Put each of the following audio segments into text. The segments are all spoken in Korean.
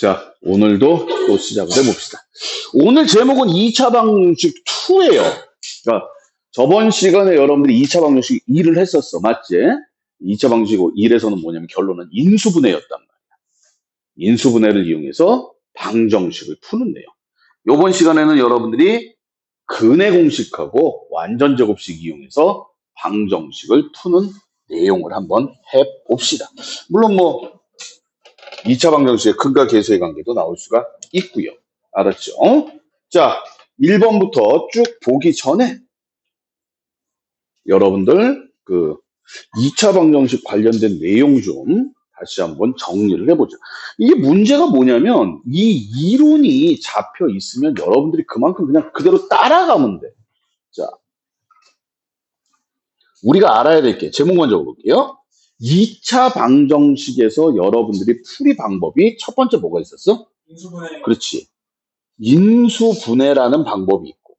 자, 오늘도 또 시작을 해봅시다. 오늘 제목은 2차 방정식 2예요. 그러니까 저번 시간에 여러분들이 2차 방정식 2를 했었어. 맞지? 2차 방정식 1에서는 뭐냐면 결론은 인수분해였단 말이야. 인수분해를 이용해서 방정식을 푸는 내용. 요번 시간에는 여러분들이 근해 공식하고 완전 제곱식 이용해서 방정식을 푸는 내용을 한번 해봅시다. 물론 뭐 2차 방정식의 근과 계수의 관계도 나올 수가 있고요. 알았죠? 자, 1번부터 쭉 보기 전에 여러분들 그 2차 방정식 관련된 내용 좀 다시 한번 정리를 해보자. 이게 문제가 뭐냐면 이 이론이 잡혀 있으면 여러분들이 그만큼 그냥 그대로 따라가면 돼. 자, 우리가 알아야 될 게 제목 먼저 볼게요. 2차 방정식에서 여러분들이 풀이 방법이 첫 번째 뭐가 있었어? 인수분해 그렇지. 인수분해라는 방법이 있고,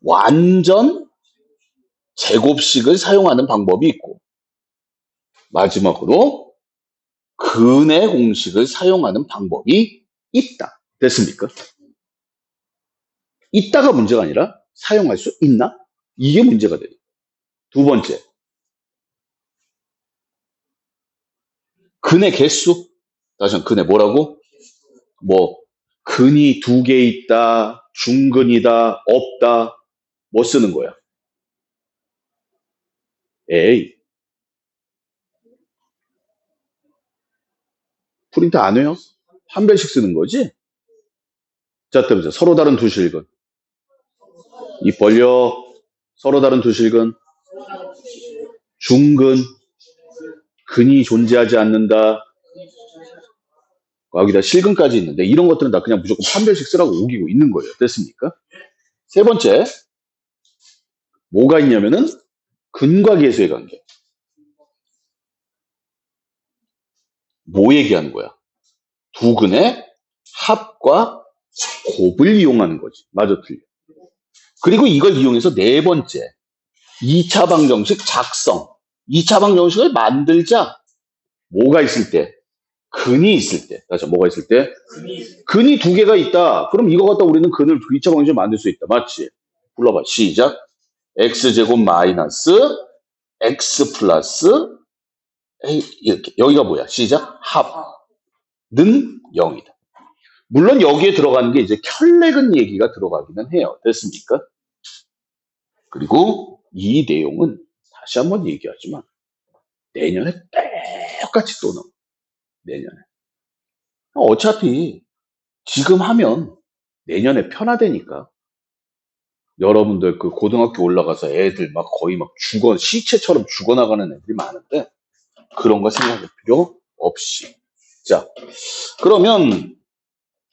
완전 제곱식을 사용하는 방법이 있고, 마지막으로 근해 공식을 사용하는 방법이 있다. 됐습니까? 있다가 문제가 아니라 사용할 수 있나? 이게 문제가 돼요. 두 번째, 근의 개수. 다시 한번 근의 뭐라고? 뭐 근이 두 개 있다, 중근이다, 없다. 뭐 쓰는 거야? 에이. 프린트 안 해요? 한 별씩 쓰는 거지? 자, 때문에 서로 다른 두 실근. 입 벌려. 서로 다른 두 실근. 중근. 근이 존재하지 않는다. 여기다 실근까지 있는데 이런 것들은 다 그냥 무조건 판별식 쓰라고 우기고 있는 거예요. 됐습니까? 세 번째, 뭐가 있냐면은 근과 계수의 관계. 뭐 얘기하는 거야? 두 근의 합과 곱을 이용하는 거지. 맞아, 틀려. 그리고 이걸 이용해서 네 번째, 2차 방정식 작성. 2차 방 정식을 만들자. 뭐가 있을 때? 근이 있을 때. 다시 뭐가 있을 때? 근이 두 개가 있다. 그럼 이거 갖다 우리는 근을 2차 방 정식을 만들 수 있다. 맞지? 불러봐. 시작. x제곱 마이너스 x 플러스 A 이렇게. 여기가 뭐야? 시작. 합는 0이다. 물론 여기에 들어가는 게 이제 켤레근 얘기가 들어가기는 해요. 됐습니까? 그리고 이 내용은 다시 한 번 얘기하지만 내년에 똑같이 또 나와. 내년에. 어차피 지금 하면 내년에 편하다니까. 여러분들 그 고등학교 올라가서 애들 막 거의 막 죽어, 시체처럼 죽어나가는 애들이 많은데 그런 거 생각할 필요 없이. 자, 그러면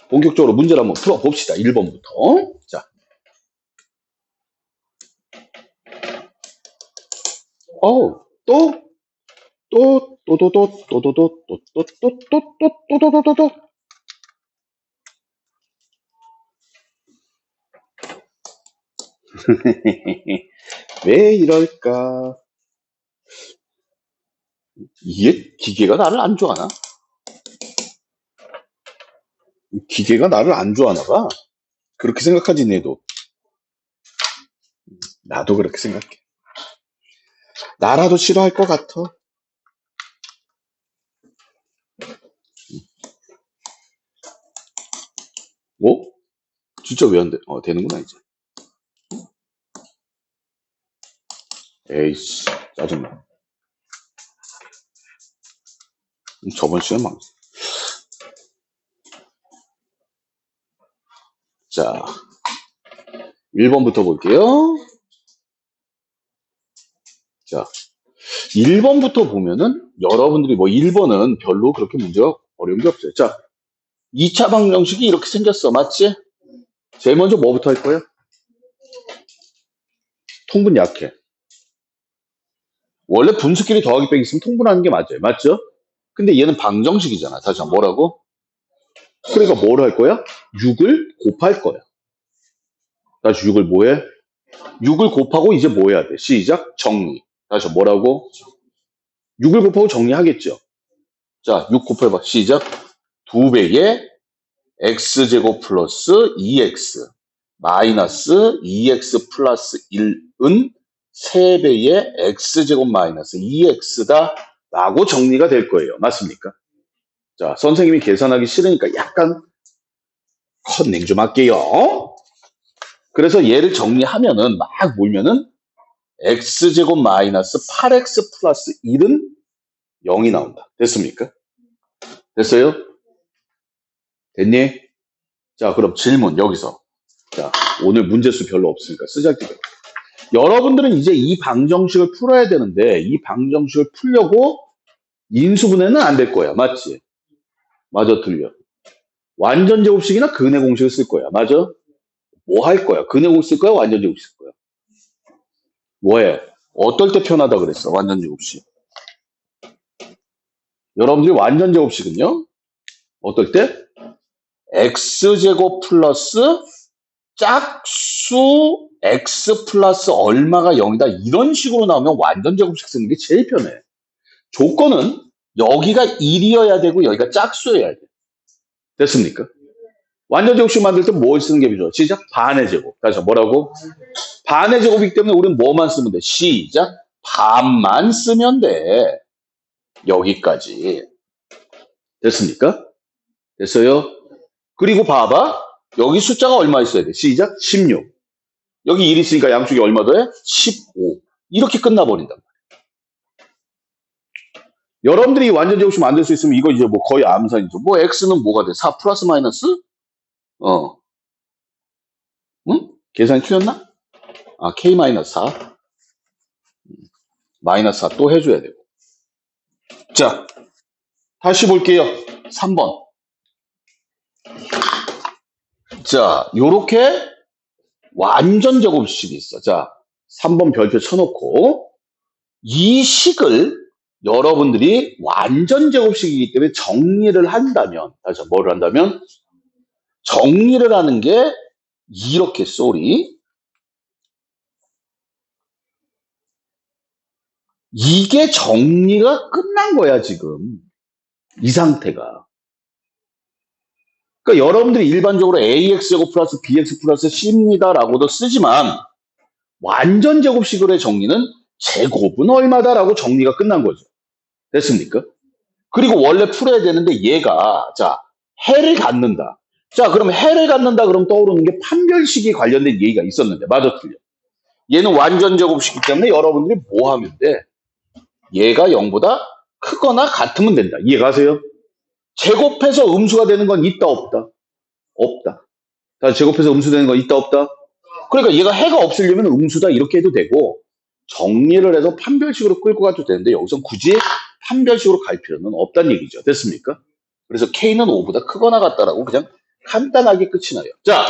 본격적으로 문제를 한번 풀어봅시다. 1번부터. 자. 어우, 또, 또, 또, 또, 또, 또, 또, 또, 또, 또, 또, 또, 또, 또, 또, 또, 또, 또. 왜 이럴까? 이게 기계가 나를 안 좋아하나? 기계가 나를 안 좋아하나 봐. 그렇게 생각하지, 얘도. 나도 그렇게 생각해. 나라도 싫어할 것 같아. 어? 진짜 왜 안 돼? 어, 되는구나, 이제. 에이씨, 짜증나. 저번 시간 망. 자, 1번부터 볼게요. 자, 1번부터 보면은 여러분들이 뭐 1번은 별로 그렇게 문제가 어려운 게 없어요. 자, 2차 방정식이 이렇게 생겼어. 맞지? 제일 먼저 뭐부터 할 거야? 통분 약해. 원래 분수끼리 더하기 빼기 있으면 통분하는 게 맞아요. 맞죠? 근데 얘는 방정식이잖아. 다시 한번 뭐라고? 그러니까 뭘 할 거야? 6을 곱할 거야. 다시 6을 뭐해? 6을 곱하고 이제 뭐 해야 돼? 시작, 정리. 다시 뭐라고? 6을 곱하고 정리하겠죠. 자, 6 곱해봐. 시작. 2배의 x제곱 플러스 2x 마이너스 2x 플러스 1은 3배의 x제곱 마이너스 2x다 라고 정리가 될 거예요. 맞습니까? 자, 선생님이 계산하기 싫으니까 약간 컨닝 좀 할게요. 그래서 얘를 정리하면은 막 몰면은 x제곱 마이너스 8x 플러스 1은 0이 나온다. 됐습니까? 됐어요? 됐니? 자, 그럼 질문 여기서. 자, 오늘 문제수 별로 없으니까 쓰잘데기. 여러분들은 이제 이 방정식을 풀어야 되는데 이 방정식을 풀려고 인수분해는 안 될 거야. 맞지? 맞아, 틀려. 완전 제곱식이나 근해 공식을 쓸 거야. 맞아? 뭐 할 거야? 근해 공식 쓸 거야? 완전 제곱식 쓸 거야? 뭐해? 어떨 때 편하다 그랬어? 완전 제곱식. 여러분들이 완전 제곱식은요? 어떨 때? x제곱 플러스 짝수 x 플러스 얼마가 0이다. 이런 식으로 나오면 완전 제곱식 쓰는 게 제일 편해. 조건은 여기가 1이어야 되고 여기가 짝수여야 돼. 됐습니까? 완전 제곱식 만들 때 뭘 쓰는 게 필요해? 시작. 반의 제곱. 다시 뭐라고? 반의 제곱이기 때문에 우리는 뭐만 쓰면 돼? 시작. 반만 쓰면 돼. 여기까지. 됐습니까? 됐어요? 그리고 봐봐. 여기 숫자가 얼마 있어야 돼? 시작. 16. 여기 1 있으니까 양쪽이 얼마 더해? 15. 이렇게 끝나버린단 말이야. 여러분들이 완전 제곱식 만들 수 있으면 이거 이제 뭐 거의 암산이죠. 뭐 x는 뭐가 돼? 4 플러스 마이너스? 어. 응? 계산이 틀렸나? 아, k 마이너스 4. 음, 마이너스 4 또 해줘야 되고. 자, 다시 볼게요. 3번. 자, 요렇게 완전 제곱식이 있어. 자, 3번 별표 쳐놓고 이 식을 여러분들이 완전 제곱식이기 때문에 정리를 한다면, 다시 뭐를 한다면 정리를 하는 게 이렇게 쏘리 이게 정리가 끝난 거야 지금 이 상태가 그러니까 여러분들이 일반적으로 ax제곱 플러스 bx 플러스 c입니다라고도 쓰지만 완전 제곱식으로의 정리는 제곱은 얼마다라고 정리가 끝난 거죠 됐습니까? 그리고 원래 풀어야 되는데 얘가 자 해를 갖는다 자, 그럼 해를 갖는다 그럼 떠오르는 게 판별식이 관련된 얘기가 있었는데 맞아 틀려. 얘는 완전 제곱식이기 때문에 여러분들이 뭐 하면 돼? 얘가 0보다 크거나 같으면 된다. 이해가세요? 제곱해서 음수가 되는 건 있다 없다? 없다. 자, 제곱해서 음수 되는 건 있다 없다? 그러니까 얘가 해가 없으려면 음수다 이렇게 해도 되고 정리를 해서 판별식으로 끌고 가도 되는데 여기서 굳이 판별식으로 갈 필요는 없다는 얘기죠. 됐습니까? 그래서 K는 5보다 크거나 같다라고 그냥 간단하게 끝이 나요. 자,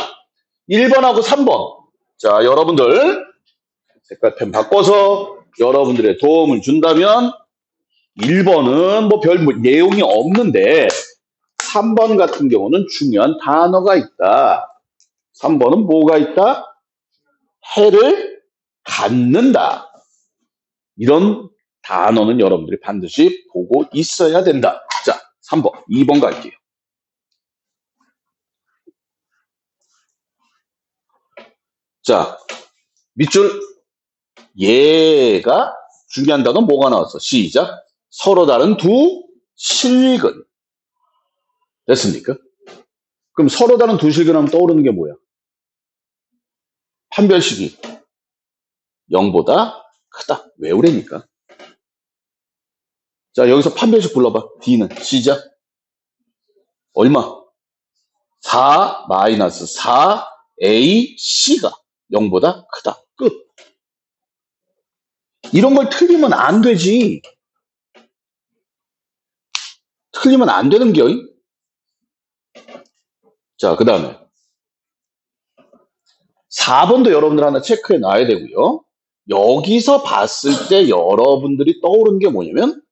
1번하고 3번. 자, 여러분들 색깔 펜 바꿔서 여러분들의 도움을 준다면 1번은 뭐 별 내용이 없는데 3번 같은 경우는 중요한 단어가 있다. 3번은 뭐가 있다? 해를 갖는다. 이런 단어는 여러분들이 반드시 보고 있어야 된다. 자, 3번, 2번 갈게요. 자, 밑줄 얘가 중요한 단어 뭐가 나왔어? 시작. 서로 다른 두 실근. 됐습니까? 그럼 서로 다른 두 실근 하면 떠오르는 게 뭐야? 판별식이 0보다 크다. 왜 그러니까? 자, 여기서 판별식 불러봐. D는 시작. 얼마? 4 마이너스 4 A C가 0보다 크다. 끝. 이런 걸 틀리면 안 되지. 틀리면 안 되는 겨. 자, 그 다음에 4번도 여러분들 하나 체크해 놔야 되고요. 여기서 봤을 때 여러분들이 떠오르는 게 뭐냐면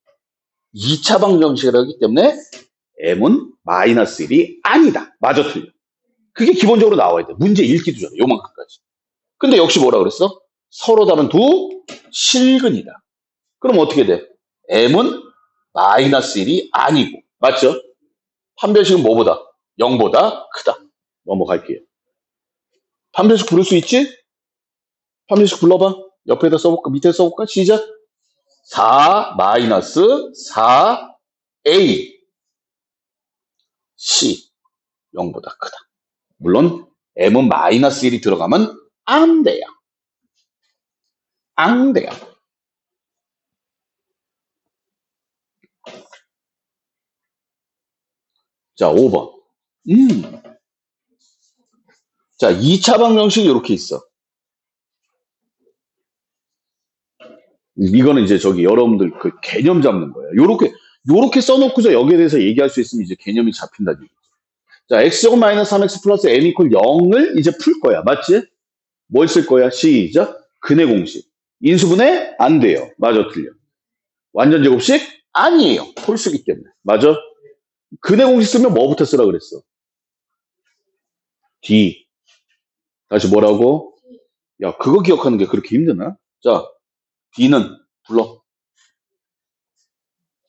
2차 방정식이라기 때문에 m은 마이너스 1이 아니다. 맞아 틀려. 그게 기본적으로 나와야 돼. 문제 읽기도 전에 요만큼까지. 근데 역시 뭐라 그랬어? 서로 다른 두 실근이다. 그럼 어떻게 돼? m은 마이너스 1이 아니고 맞죠? 판별식은 뭐보다? 0보다 크다. 넘어갈게요. 판별식 부를 수 있지? 판별식 불러봐. 옆에다 써볼까? 밑에 써볼까? 시작. 4 마이너스 4a c 0보다 크다. 물론 m은 마이너스 1이 들어가면 안 돼요. 안 돼요. 자, 5번. 음. 자, 2차 방정식이 이렇게 있어. 이거는 이제 저기 여러분들 그 개념 잡는 거예요. 요렇게, 요렇게 써놓고서 여기에 대해서 얘기할 수 있으면 이제 개념이 잡힌다는 얘기죠. 자, x제곱 마이너스 3x 플러스 m 이퀄 0을 이제 풀 거야. 맞지? 뭘 쓸 거야? 시작. 근의 공식. 인수분해? 안 돼요. 맞아, 틀려. 완전 제곱식? 아니에요. 홀수기 때문에. 맞아? 근의 공식 쓰면 뭐부터 쓰라 그랬어? D. 다시 뭐라고? 야, 그거 기억하는 게 그렇게 힘드나? 자, D는 불러.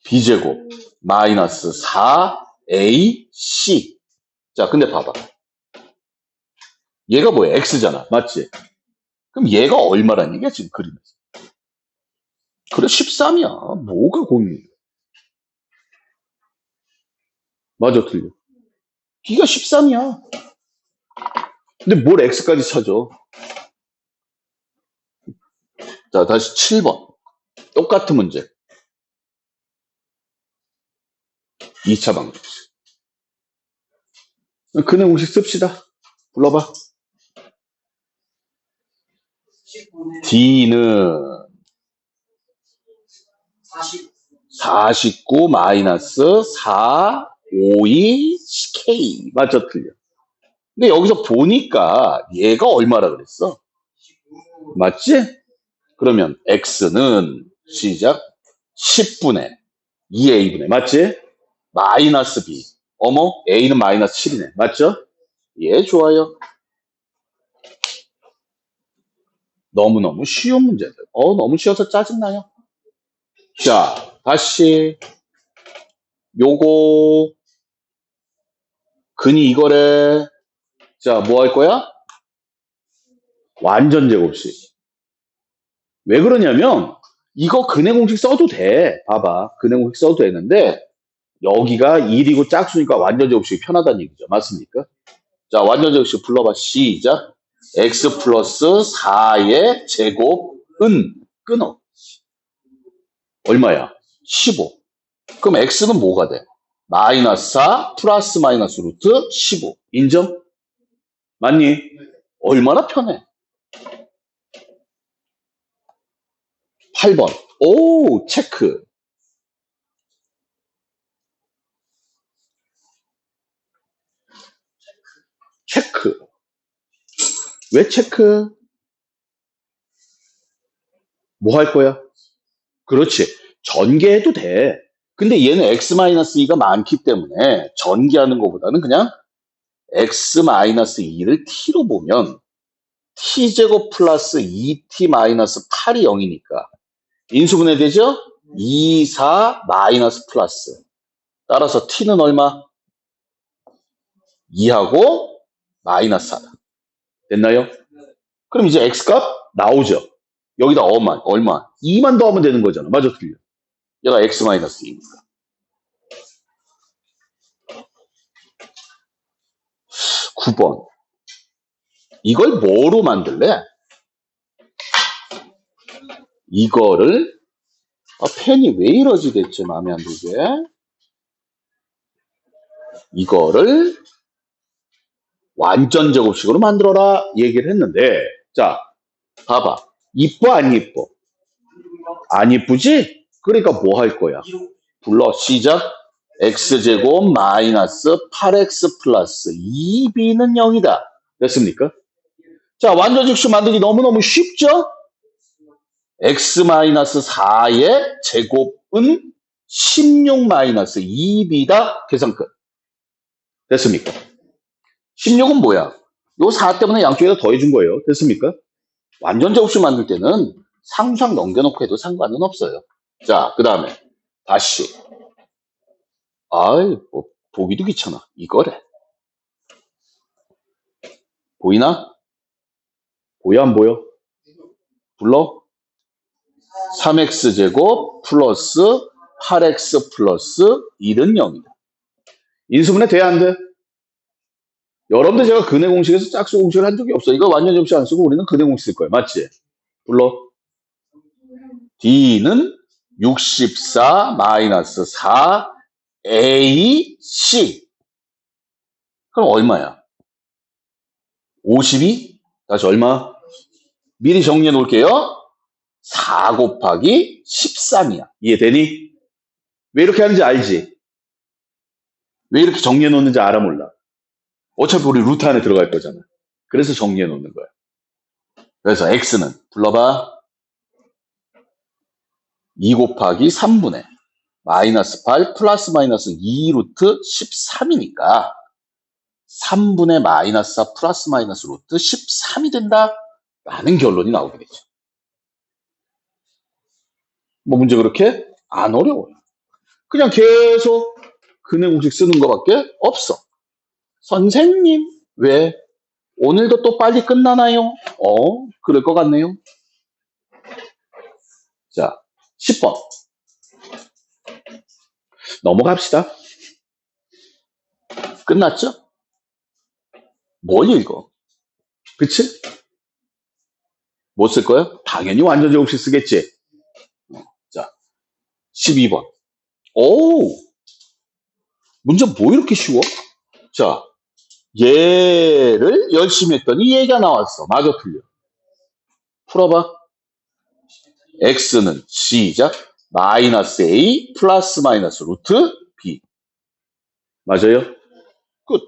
B제곱 마이너스 4AC. 자, 근데 봐봐. 얘가 뭐야? X잖아. 맞지? 그럼 얘가 얼마란 얘기야, 지금 그림에서? 그래, 13이야. 뭐가 고민이야? 맞아, 틀려. B가 13이야. 근데 뭘 X까지 찾아? 자, 다시 7번. 똑같은 문제. 2차 방정식. 근의 공식 씁시다. 불러봐. 10분의 D는 40 49 마이너스 4, 5, 2, K. 맞죠? 틀려. 근데 여기서 보니까 얘가 얼마라 그랬어? 19 맞지? 그러면 X는 시작 10분의 2A분의 맞지? 마이너스 B. 어머, A는 마이너스 7이네. 맞죠? 예, 좋아요. 너무너무 쉬운 문제들. 어, 너무 쉬워서 짜증나요. 자, 다시. 요거, 근이 이거래. 자, 뭐 할 거야? 완전 제곱식. 왜 그러냐면, 이거 근의 공식 써도 돼. 봐봐. 근의 공식 써도 되는데, 여기가 1이고 짝수니까 완전 제곱식이 편하다는 얘기죠. 맞습니까? 자, 완전 제곱식 불러봐. 시작. X 플러스 4의 제곱은 끊어. 얼마야? 15. 그럼 x는 뭐가 돼? 마이너스 4 플러스 마이너스 루트 15. 인정? 맞니? 얼마나 편해? 8번. 오, 체크. 체크. 왜 체크? 뭐 할 거야? 그렇지. 전개해도 돼. 근데 얘는 x-2가 많기 때문에 전개하는 것보다는 그냥 x-2를 t로 보면 t제곱 플러스 2t 마이너스 8이 0이니까 인수분해 되죠? 2, 4 마이너스 플러스 따라서 t는 얼마? 2하고 마이너스 4다. 됐나요? 그럼 이제 x값 나오죠. 여기다 얼마? 얼마? 2만 더하면 되는 거잖아. 맞아, 틀려. 얘가 x-2니까. 9번. 이걸 뭐로 만들래? 이거를 아, 펜이 왜 이러지 대체 마음에 안 들게? 이거를 완전 제곱식으로 만들어라 얘기를 했는데 자 봐봐 이뻐 안 이뻐? 안 이쁘지? 그러니까 뭐 할 거야? 불러 시작 x제곱 마이너스 8x 플러스 2b는 0이다 됐습니까? 자 완전 제곱식 만들기 너무너무 쉽죠? x 마이너스 4의 제곱은 16 마이너스 2b다 계산 끝 됐습니까? 16은 뭐야? 요 4 때문에 양쪽에다 더해준 거예요. 됐습니까? 완전 제곱식 만들 때는 상상 넘겨놓고 해도 상관은 없어요. 자, 그 다음에 다시. 아이, 뭐 보기도 귀찮아. 이거래. 보이나? 보여, 안 보여? 불러? 3x제곱 플러스 8x 플러스 1은 0이다. 인수분해 돼, 안 돼? 여러분들 제가 근해 공식에서 짝수 공식을 한 적이 없어. 이거 완전 접시 안 쓰고 우리는 근해 공식 쓸 거야. 맞지? 불러. D는 64 마이너스 4 AC. 그럼 얼마야? 52? 다시 얼마? 미리 정리해 놓을게요. 4 곱하기 13이야. 이해되니? 왜 이렇게 하는지 알지? 왜 이렇게 정리해 놓는지 알아 몰라? 어차피 우리 루트 안에 들어갈 거잖아. 그래서 정리해 놓는 거야. 그래서 x는 불러봐. 2 곱하기 3분의 마이너스 8 플러스 마이너스 2 루트 13이니까 3분의 마이너스 4 플러스 마이너스 루트 13이 된다. 라는 결론이 나오게 되죠. 뭐 문제 그렇게 안 어려워요. 그냥 계속 근해 공식 쓰는 것밖에 없어. 선생님, 왜? 오늘도 또 빨리 끝나나요? 어, 그럴 것 같네요. 자, 10번. 넘어갑시다. 끝났죠? 뭘 읽어? 그치? 뭐쓸 거야? 당연히 완전 제곱식 쓰겠지. 어, 자, 12번. 오! 문제 뭐 이렇게 쉬워? 자, 얘를 열심히 했더니 얘가 나왔어. 마저 틀려. 풀어봐. x는 시작. 마이너스 a 플러스 마이너스 루트 b. 맞아요? 끝.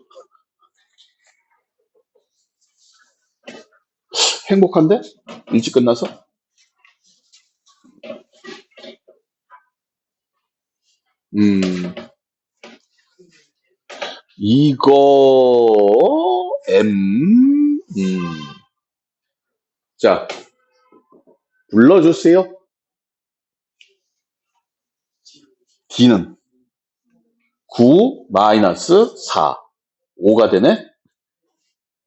행복한데? 일찍 끝나서? 음, 이거, M, 음. 자, 불러주세요. D는 9 마이너스 4. 5가 되네?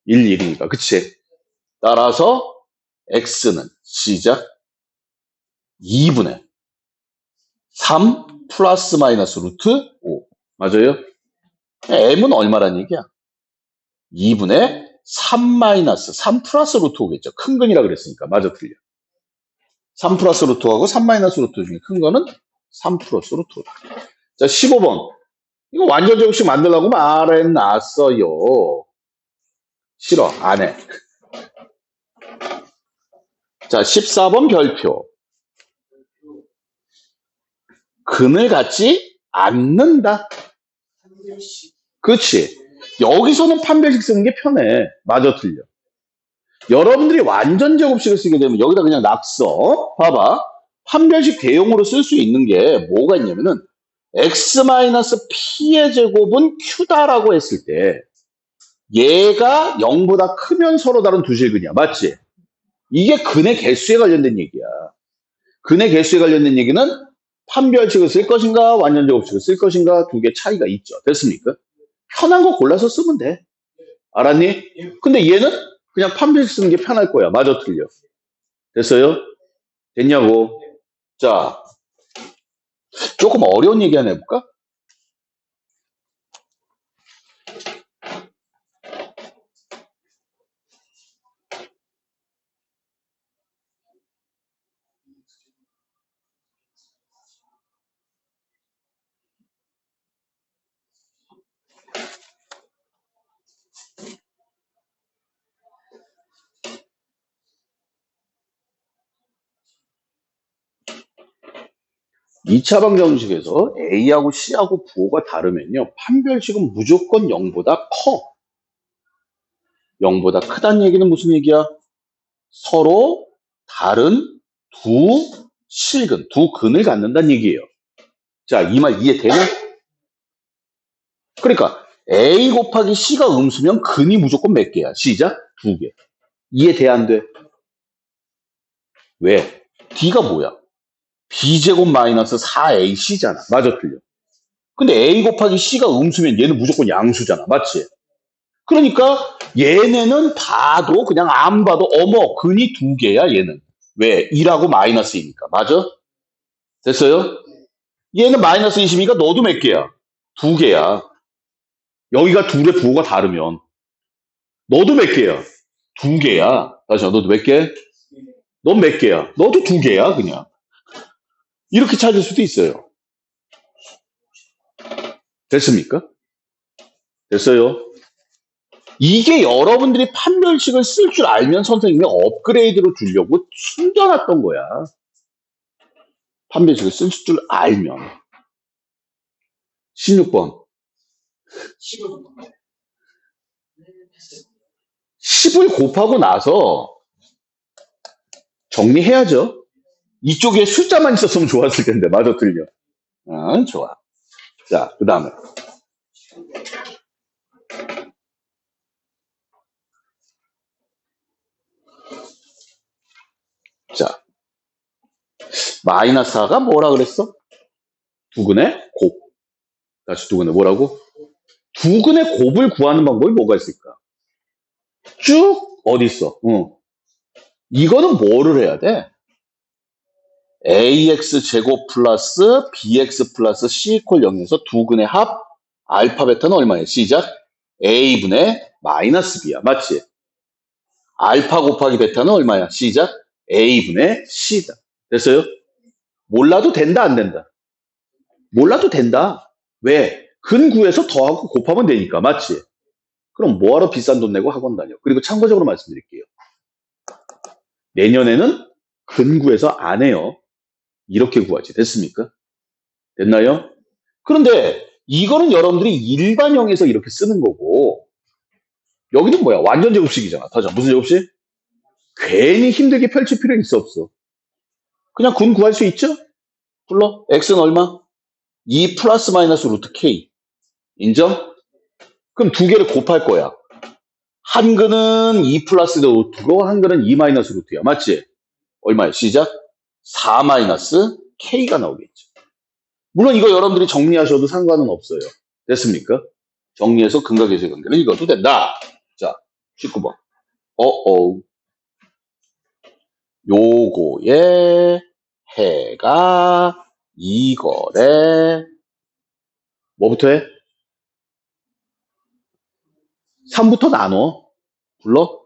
1, 1이니까. 그치? 따라서 X는 시작 2분의 3 플러스 마이너스 루트 5. 맞아요? M은 얼마란 얘기야? 2분의 3 마이너스 3 플러스 루트 5겠죠. 큰 근이라 그랬으니까. 맞아, 틀려. 3 플러스 루트 5하고 3 마이너스 루트 중에 큰 거는 3 플러스 루트 5. 자, 15번. 이거 완전 제곱식 만들라고 말해놨어요. 싫어. 안 해. 자, 14번 별표. 근을 갖지 않는다. 그렇지. 여기서는 판별식 쓰는 게 편해. 맞아, 틀려. 여러분들이 완전 제곱식을 쓰게 되면 여기다 그냥 낙서. 봐봐. 판별식 대용으로 쓸 수 있는 게 뭐가 있냐면은 x-p의 제곱은 q다라고 했을 때 얘가 0보다 크면 서로 다른 두 실근이야. 맞지? 이게 근의 개수에 관련된 얘기야. 근의 개수에 관련된 얘기는 판별식을 쓸 것인가 완전 제곱식을 쓸 것인가 두 개 차이가 있죠. 됐습니까? 편한 거 골라서 쓰면 돼. 알았니? 근데 얘는 그냥 판별식 쓰는 게 편할 거야. 맞아 틀려. 됐어요? 됐냐고. 자, 조금 어려운 얘기 하나 해볼까? 이차 방정식에서 A하고 C하고 부호가 다르면요. 판별식은 무조건 0보다 커. 0보다 크다는 얘기는 무슨 얘기야? 서로 다른 두 실근, 두 근을 갖는다는 얘기예요. 자, 이 말 이해되나? 그러니까 A 곱하기 C가 음수면 근이 무조건 몇 개야? 시작? 두 개. 이해돼, 안 돼? 왜? D가 뭐야? B제곱 마이너스 4AC잖아. 맞아, 틀려. 근데 A 곱하기 C가 음수면 얘는 무조건 양수잖아. 맞지? 그러니까 얘네는 봐도 그냥 안 봐도 어머 근이 두 개야 얘는. 왜? 2라고 마이너스이니까. 맞아? 됐어요? 얘는 마이너스 20이니까 너도 몇 개야? 두 개야. 여기가 둘의 부호가 다르면 너도 몇 개야? 두 개야. 다시 너도 몇 개? 넌 몇 개야? 너도 두 개야 그냥. 이렇게 찾을 수도 있어요. 됐습니까? 됐어요? 이게 여러분들이 판별식을 쓸 줄 알면 선생님이 업그레이드로 주려고 숨겨놨던 거야. 판별식을 쓸 줄 알면. 16번. 10을 10을 곱하고 나서 정리해야죠. 이쪽에 숫자만 있었으면 좋았을 텐데, 맞아, 틀려. 아, 좋아. 자, 그 다음에. 자. 마이너스 4가 뭐라 그랬어? 두근의 곱. 다시 두근의 뭐라고? 두근의 곱을 구하는 방법이 뭐가 있을까? 쭉 어디 있어? 응. 이거는 뭐를 해야 돼? Ax 제곱 플러스 bx 플러스 c 이퀄 0에서 두 근의 합 알파 베타는 얼마야? 시작 a분의 마이너스 b야. 맞지? 알파 곱하기 베타는 얼마야? 시작 a분의 c다. 됐어요? 몰라도 된다 안 된다? 몰라도 된다. 왜? 근 구에서 더하고 곱하면 되니까. 맞지? 그럼 뭐하러 비싼 돈 내고 학원 다녀? 그리고 참고적으로 말씀드릴게요. 내년에는 근구에서 안 해요. 이렇게 구하지. 됐습니까? 됐나요? 그런데 이거는 여러분들이 일반형에서 이렇게 쓰는 거고 여기는 뭐야? 완전 제곱식이잖아. 다시 무슨 제곱식? 괜히 힘들게 펼칠 필요 있어 없어? 그냥 근 구할 수 있죠? 불러. x는 얼마? 2 플러스 마이너스 루트 k. 인정? 그럼 두 개를 곱할 거야. 한 근은 2 플러스 루트고 한 근은 2 마이너스 루트야. 맞지? 얼마야? 시작? 4 마이너스 k가 나오겠죠. 물론 이거 여러분들이 정리하셔도 상관은 없어요. 됐습니까? 정리해서 근각계수의 관계를 읽어도 된다. 자, 19번. 어어. 요거의 해가 이거래. 뭐부터 해? 3부터 나눠. 불러?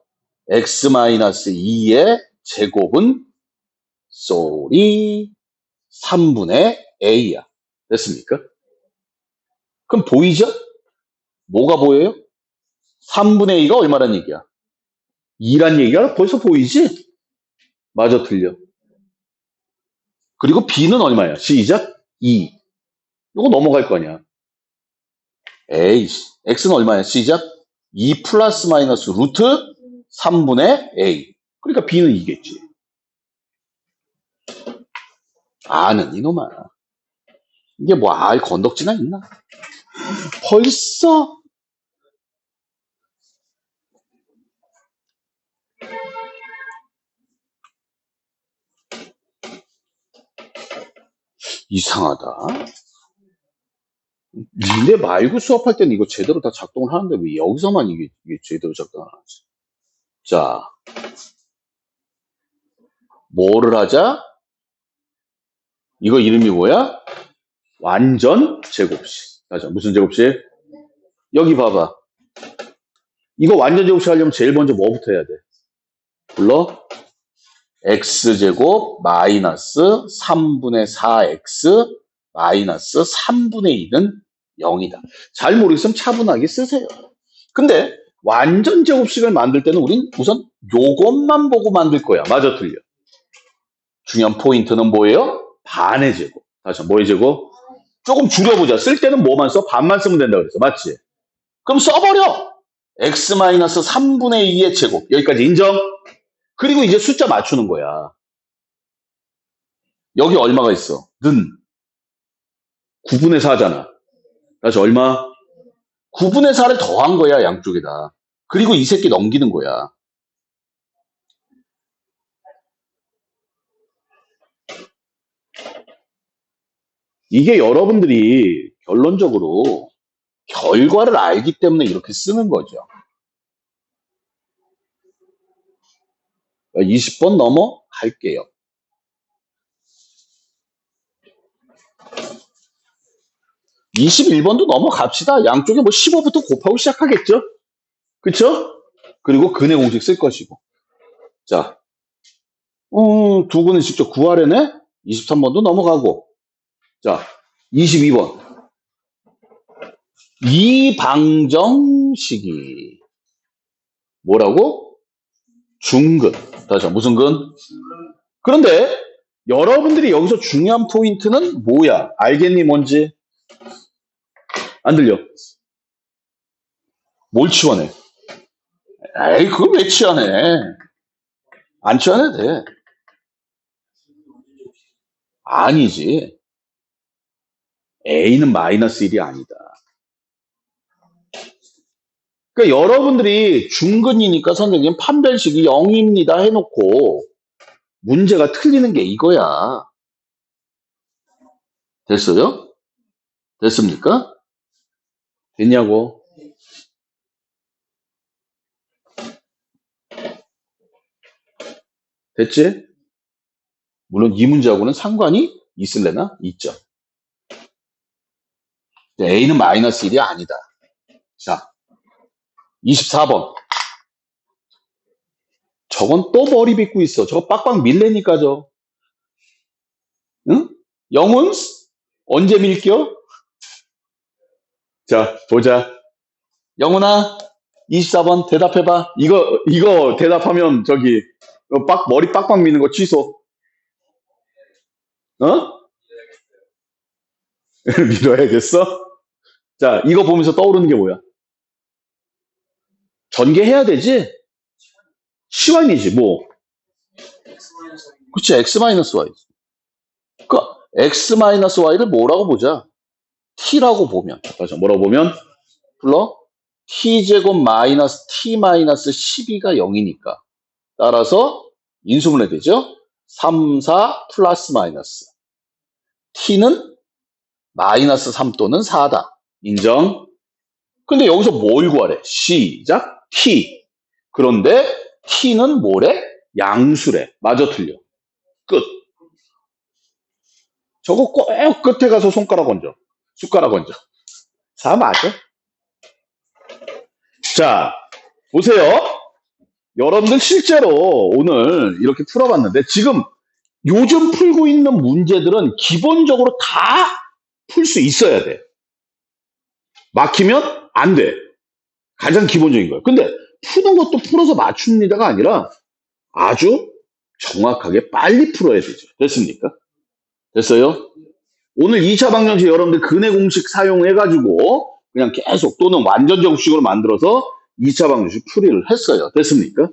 x-2의 제곱은 쏘리 3분의 a야. 됐습니까? 그럼 보이죠? 뭐가 보여요? 3분의 a가 얼마란 얘기야? 2란 얘기가 벌써 보이지? 맞아, 틀려. 그리고 b는 얼마야? 시작? 2. 이거 넘어갈 거냐? 에이, x는 얼마야? 시작? 2 플러스 마이너스 루트 3분의 a. 그러니까 b는 2겠지. 아는 이놈아. 이게 뭐 알 건덕지나 있나? 벌써 이상하다. 니네 말고 수업할 때는 이거 제대로 다 작동을 하는데 왜 여기서만 이게, 이게 제대로 작동 안 하지? 자, 뭐를 하자? 이거 이름이 뭐야? 완전 제곱식. 맞아. 무슨 제곱식? 여기 봐봐. 이거 완전 제곱식 하려면 제일 먼저 뭐부터 해야 돼? 불러? x제곱 마이너스 3분의 4x 마이너스 3분의 2는 0이다. 잘 모르겠으면 차분하게 쓰세요. 근데 완전 제곱식을 만들 때는 우린 우선 요것만 보고 만들 거야. 맞아, 틀려. 중요한 포인트는 뭐예요? 반의 제곱. 다시 뭐의 제곱? 조금 줄여보자. 쓸 때는 뭐만 써? 반만 쓰면 된다 그랬어. 맞지? 그럼 써버려! x-3분의 2의 제곱. 여기까지 인정? 그리고 이제 숫자 맞추는 거야. 여기 얼마가 있어? 는. 9분의 4잖아. 다시 얼마? 9분의 4를 더한 거야, 양쪽에다. 그리고 이 새끼 넘기는 거야. 이게 여러분들이 결론적으로 결과를 알기 때문에 이렇게 쓰는 거죠. 20번 넘어갈게요. 21번도 넘어갑시다. 양쪽에 뭐 15부터 곱하고 시작하겠죠? 그쵸? 그리고 근의 공식 쓸 것이고. 자, 음, 두 분은 직접 구하래네? 23번도 넘어가고. 자, 22번. 이방정식이 뭐라고? 중근. 다시 무슨 근? 그런데 여러분들이 여기서 중요한 포인트는 뭐야? 알겠니 뭔지? 안 들려? 뭘 치워내? 에이, 그걸 왜 치워내? 안 치워내도 돼. 아니지. A는 마이너스 1이 아니다. 그러니까 여러분들이 중근이니까 선생님 판별식이 0입니다 해놓고 문제가 틀리는 게 이거야. 됐어요? 됐습니까? 됐냐고? 됐지? 물론 이 문제하고는 상관이 있을래나? 있죠. A는 마이너스 1이 아니다. 자, 24번. 저건 또 머리 빗고 있어. 저거 빡빡 밀래니까 저. 응? 영훈? 언제 밀겨? 자, 보자. 영훈아, 24번 대답해봐. 이거, 이거 대답하면 저기, 어, 빡, 머리 빡빡 미는 거 취소. 어? 밀어야겠어? 자, 이거 보면서 떠오르는 게 뭐야? 전개해야 되지? 시완이지, 뭐. 그치, x-y. 그니까, x-y를 뭐라고 보자? t라고 보면. 다시 뭐라고 보면? 불러? t제곱 마이너스 t 마이너스 12가 0이니까. 따라서 인수분해 되죠? 3, 4 플러스 마이너스. t는 마이너스 3 또는 4다. 인정? 근데 여기서 뭘 구하래? 시작. t. 그런데 t는 뭐래? 양수래. 마저 틀려. 끝. 저거 꼭 끝에 가서 손가락 얹어. 숟가락 얹어. 4 맞아. 자, 보세요. 여러분들 실제로 오늘 이렇게 풀어봤는데 지금 요즘 풀고 있는 문제들은 기본적으로 다 풀 수 있어야 돼. 막히면 안 돼. 가장 기본적인 거예요. 근데 푸는 것도 풀어서 맞춥니다가 아니라 아주 정확하게 빨리 풀어야 되죠. 됐습니까? 됐어요? 오늘 2차 방정식 여러분들 근해 공식 사용해가지고 그냥 계속 또는 완전 정식으로 만들어서 2차 방정식 풀이를 했어요. 됐습니까?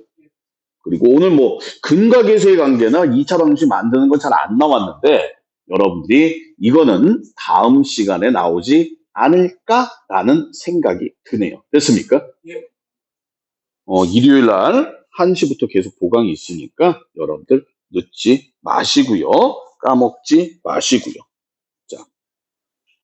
그리고 오늘 뭐 근과 계수의 관계나 2차 방정식 만드는 건 잘 안 나왔는데 여러분들이 이거는 다음 시간에 나오지 않을까라는 생각이 드네요. 됐습니까? 예. 어, 일요일 날 1시부터 계속 보강이 있으니까 여러분들 늦지 마시고요. 까먹지 마시고요.